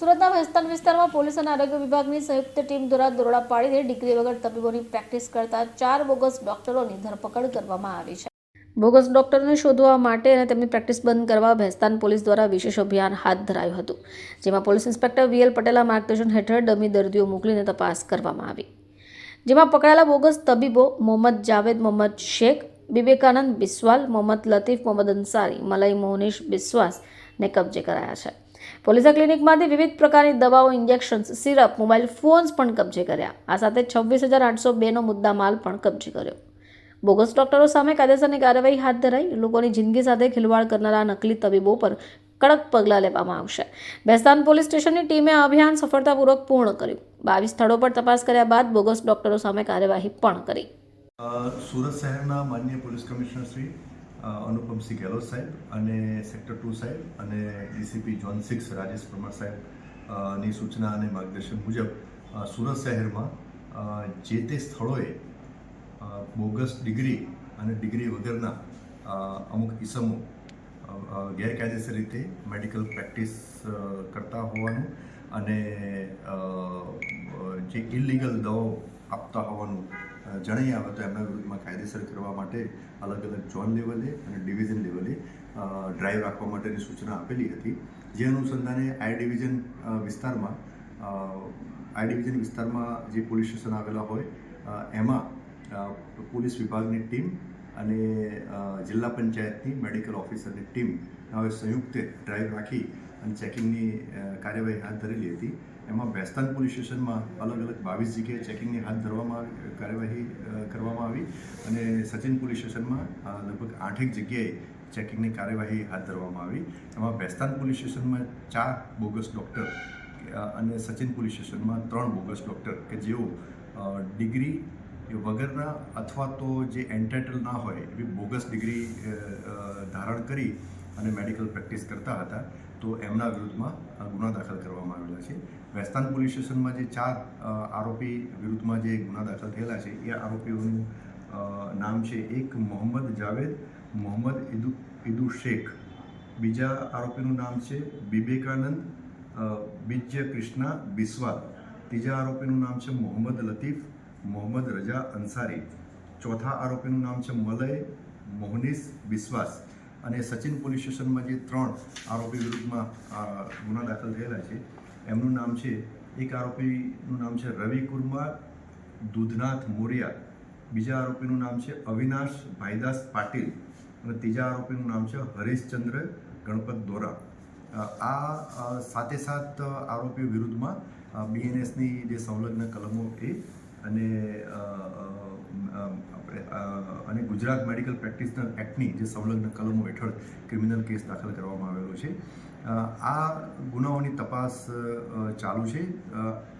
સુરતના વેસ્ટર્ન વિસ્તારમાં પોલીસ અને આરોગ્ય વિભાગની સંયુક્ત ટીમ દ્વારા દરોડા પાડીને ડિગ્રી વગર તબીબોની પ્રેક્ટિસ કરતા ચાર બોગસ ડોક્ટરોની ધરપકડ કરવામાં આવી છે. બોગસ ડોક્ટરને શોધવા માટે અને તેમની પ્રેક્ટિસ બંધ કરવા ભેસ્તાન પોલીસ દ્વારા વિશેષ અભિયાન હાથ ધરાયું હતું, જેમાં પોલીસ ઇન્સ્પેક્ટર વીએલ પટેલના માર્ગદર્શન હેઠળ ડમી દર્દીઓ મોકલીને તપાસ કરવામાં આવી. જેમાં પકડાયેલા બોગસ તબીબો મોહમ્મદ જાવેદ, મોહમ્મદ શેખ, વિવેકાનંદ બિસ્વાલ, મોહમ્મદ લતીફ, મોહમ્મદ અંસારી, મલાઈ મોહનીશ બિસ્વાસને કબજે કરાયા છે. પોલીસે ક્લિનિકમાંથી વિવિધ પ્રકારની દવાઓ, ઇન્જેક્શન્સ, સિરપ, મોબાઈલ ફોન્સ પણ કબજે કર્યા. આ સાથે છવ્વીસ હજાર આઠસો બેનો મુદ્દા માલ પણ કબજે કર્યો. બોગસ ડોક્ટરો સામે કાયદેસરની કાર્યવાહી હાથ ધરાઈ, લોકોની જિંદગી સાથે ખિલવાડ કરનારા નકલી તબીબો પર કડક પગલાં લેવામાં આવશે. બેસ્તાન પોલીસ સ્ટેશનની ટીમે અભિયાન સફળતાપૂર્વક પૂર્ણ કર્યું. બાવીસ સ્થળો પર તપાસ કર્યા બાદ બોગસ ડોક્ટરો સામે કાર્યવાહી પણ કરી. સુરત શહેરના માન્ય પોલીસ કમિશનર શ્રી અનુપમસિંહ ગેહલોત સાહેબ અને સેક્ટર ટુ સાહેબ અને DCP zone six, Rajesh Parmar સાહેબની સૂચના અને માર્ગદર્શન મુજબ સુરત શહેરમાં જે તે સ્થળોએ બોગસ ડિગ્રી અને ડિગ્રી વગરના અમુક ઇસમો ગેરકાયદેસર રીતે મેડિકલ પ્રેક્ટિસ કરતા હોવાનું અને જે ઇલિગલ દવાઓ આપતા હોવાનું જણાઈ આવે તો એમના વિરુદ્ધમાં કાયદેસર કરવા માટે અલગ અલગ ઝોન લેવલે અને ડિવિઝન લેવલે ડ્રાઈવ રાખવા માટેની સૂચના આપેલી હતી. જે અનુસંધાને આઈ ડિવિઝન વિસ્તારમાં આઈ ડિવિઝન વિસ્તારમાં જે પોલીસ સ્ટેશન આવેલા હોય એમાં પોલીસ વિભાગની ટીમ અને જિલ્લા પંચાયતની મેડિકલ ઓફિસરની ટીમ હવે સંયુક્ત ડ્રાઈવ રાખી અને ચેકિંગની કાર્યવાહી હાથ ધરેલી હતી. એમાં બેસ્તાન પોલીસ સ્ટેશનમાં અલગ અલગ બાવીસ જગ્યાએ ચેકિંગની હાથ ધરવામાં આવી, કાર્યવાહી કરવામાં આવી અને સચિન પોલીસ સ્ટેશનમાં લગભગ આઠેક જગ્યાએ ચેકિંગની કાર્યવાહી હાથ ધરવામાં આવી. એમાં બેસ્તાન પોલીસ સ્ટેશનમાં ચાર બોગસ ડૉક્ટર અને સચિન પોલીસ સ્ટેશનમાં ત્રણ બોગસ ડૉક્ટર કે જેઓ ડિગ્રી વગરના અથવા તો જે એન્ટાઇટલ ના હોય એવી બોગસ ડિગ્રી ધારણ કરી અને મેડિકલ પ્રેક્ટિસ કરતા હતા, તો એમના વિરુદ્ધમાં ગુના દાખલ કરવામાં આવેલા છે. વેસ્તાન પોલીસ સ્ટેશનમાં જે ચાર આરોપી વિરુદ્ધમાં જે ગુના દાખલ થયેલા છે, એ આરોપીઓનું નામ છે એક મોહમ્મદ જાવેદ, મોહમ્મદ ઇદુ ઇદુ શેખ. બીજા આરોપીનું નામ છે વિવેકાનંદ બીજ્ય કૃષ્ણા બિસ્વાલ. ત્રીજા આરોપીનું નામ છે મોહમ્મદ લતીફ, મોહમ્મદ રજા અંસારી. ચોથા આરોપીનું નામ છે મલય મોહનીશ બિસ્વાસ. અને સચિન પોલીસ સ્ટેશનમાં જે ત્રણ આરોપી વિરુદ્ધમાં ગુના દાખલ થયેલા છે, એમનું નામ છે, એક આરોપીનું નામ છે રવિ કુમાર દૂધનાથ મોરિયા. બીજા આરોપીનું નામ છે અવિનાશ ભાઈદાસ પાટીલ અને ત્રીજા આરોપીનું નામ છે હરીશચંદ્ર ગણપત દોરા. આ સાથે સાત આરોપીઓ વિરુદ્ધમાં બીએનએસની જે સંલગ્ન કલમો એ અને અને ગુજરાત મેડિકલ પ્રેક્ટિશનર એક્ટની જે સંલગ્ન કલમો હેઠળ ક્રિમિનલ કેસ દાખલ કરવામાં આવેલો છે આ ગુનાઓની તપાસ ચાલુ છે.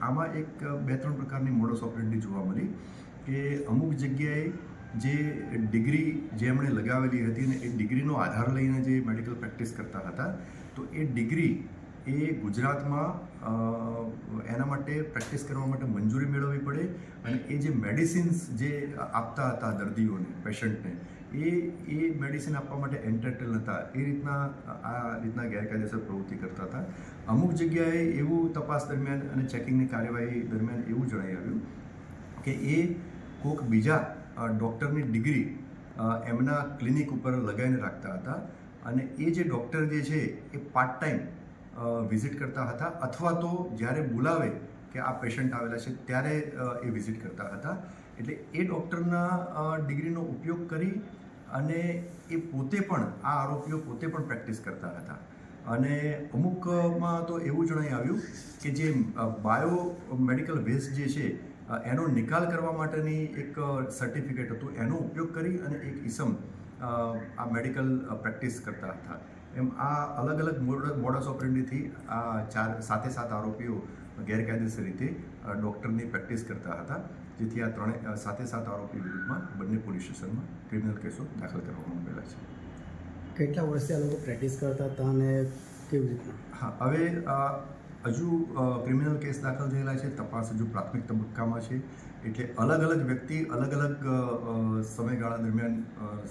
આમાં એક, બે, ત્રણ પ્રકારની મોડસ ઓપરેન્ડી જોવા મળી કે અમુક જગ્યાએ જે ડિગ્રી જે એમણે લગાવેલી હતી અને એ ડિગ્રીનો આધાર લઈને જે મેડિકલ પ્રેક્ટિસ કરતા હતા, તો એ ડિગ્રી એ ગુજરાતમાં એના માટે પ્રેક્ટિસ કરવા માટે મંજૂરી મેળવવી પડે અને એ જે મેડિસિન્સ જે આપતા હતા દર્દીઓને, પેશન્ટને, એ એ મેડિસિન આપવા માટે એન્ટરટેલ હતા. એ રીતના, આ રીતના ગેરકાયદેસર પ્રવૃત્તિ કરતા હતા. અમુક જગ્યાએ એવું તપાસ દરમિયાન અને ચેકિંગની કાર્યવાહી દરમિયાન એવું જણાઈ આવ્યું કે એ કોઈક બીજા ડૉક્ટરની ડિગ્રી એમના ક્લિનિક ઉપર લગાવીને રાખતા હતા અને એ જે ડૉક્ટર જે છે એ પાર્ટ ટાઈમ વિઝિટ કરતા હતા અથવા તો જ્યારે બોલાવે કે આ પેશન્ટ આવેલા છે ત્યારે એ વિઝિટ કરતા હતા. એટલે એ ડૉક્ટરના ડિગ્રીનો ઉપયોગ કરી અને એ પોતે પણ, આ આરોપીઓ પોતે પણ પ્રેક્ટિસ કરતા હતા. અને અમુકમાં તો એવું જણાઈ આવ્યું કે જે બાયો મેડિકલ વેસ્ટ જે છે એનો નિકાલ કરવા માટેની એક સર્ટિફિકેટ હતું. એનો ઉપયોગ કરી અને એક ઇસમ આ મેડિકલ પ્રેક્ટિસ કરતા હતા. એમ આ અલગ અલગ મોડસ ઓપરેન્ડીથી આ ચાર સાતે સાત આરોપીઓ ગેરકાયદેસર રીતે ડૉક્ટરની પ્રેક્ટિસ કરતા હતા જેથી આ ત્રણે સાતે સાત આરોપી વિરુદ્ધમાં બંને પોલીસ સ્ટેશનમાં ક્રિમિનલ કેસો દાખલ કરવામાં આવેલા છે. કેટલા વર્ષથી આ લોકો પ્રેક્ટિસ કરતા હતા અને કેવી રીતના? હા હવે હજુ ક્રિમિનલ કેસ દાખલ થયેલા છે તપાસ હજુ પ્રાથમિક તબક્કામાં છે એટલે અલગ અલગ વ્યક્તિ અલગ અલગ સમયગાળા દરમિયાન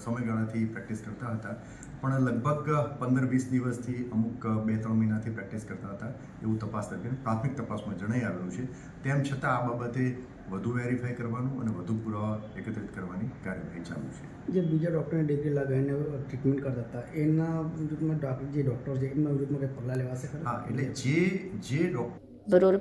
સમયગાળાથી પ્રેક્ટિસ કરતા હતા. પણ લગભગ પંદર વીસ દિવસથી અમુક બે ત્રણ મહિનાથી પ્રેક્ટિસ કરતા હતા એવું તપાસ દરમિયાન પ્રાથમિક તપાસમાં જણાઈ આવેલું છે. તેમ છતાં આ બાબતે વધુ વેરીફાઈ કરવાનું અને વધુ પુરાવા એકત્રિત કરવાની કાર્યવાહી ચાલુ છે. જે બીજા ડૉક્ટરને ડિગ્રી લગાવીને ટ્રીટમેન્ટ કરતા હતા એના વિરુદ્ધમાં જે ડૉક્ટર છે એમના વિરુદ્ધમાં કંઈ પગલાં લેવાશે હા એટલે જે જે ડૉક્ટર